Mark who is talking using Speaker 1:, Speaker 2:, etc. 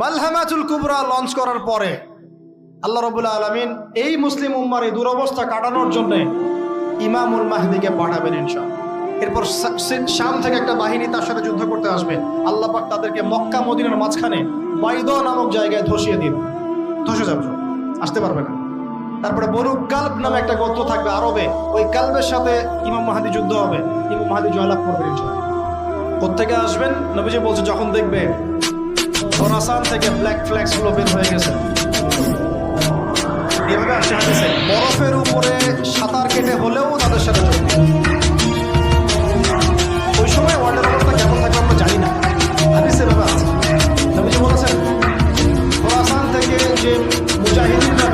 Speaker 1: মালহামাতুল কুবরা launch করার পরে আল্লাহ রবুল্লা আলমিন এই মুসলিম উম্মার এই দুরবস্থা কাটানোর জন্য ইমামুল মাহদিকে পাঠাবেন ইনশাল এরপর শাম থেকে একটা বাহিনী তার সাথে যুদ্ধ করতে আসবে। আল্লাহ পাক তাদেরকে মক্কা মদিনার মাঝখানে বাইদ নামক জায়গায় ধসিয়ে দিন ধসে যাবে আসতে পারবে না। তারপরে বরু কাল্ব নামে একটা গোত্র থাকবে আরবে। ওই কাল্বের সাথে ইমাম মাহাদি যুদ্ধ হবে। ইমাম মাহাদি জয়লাভ করবে ইনশাল্লাহ কোথেকে আসবেন? নবীজি বলছে, যখন দেখবে খোরাসান থেকে ব্ল্যাক ফ্ল্যাগসগুলো বের হয়ে গেছে। এভাবে আসে হাঁটেছে বরফের উপরে সাঁতার কেটে হলেও তাদের সাথে চলবে। ওই সময় ওয়ার্ল্ডের অবস্থা কেমন থাকবে আমরা জানি না। হাদিস এভাবে আছে। নবীজি বলেছেন খোরাসান থেকে যে মুজাহিদিনরা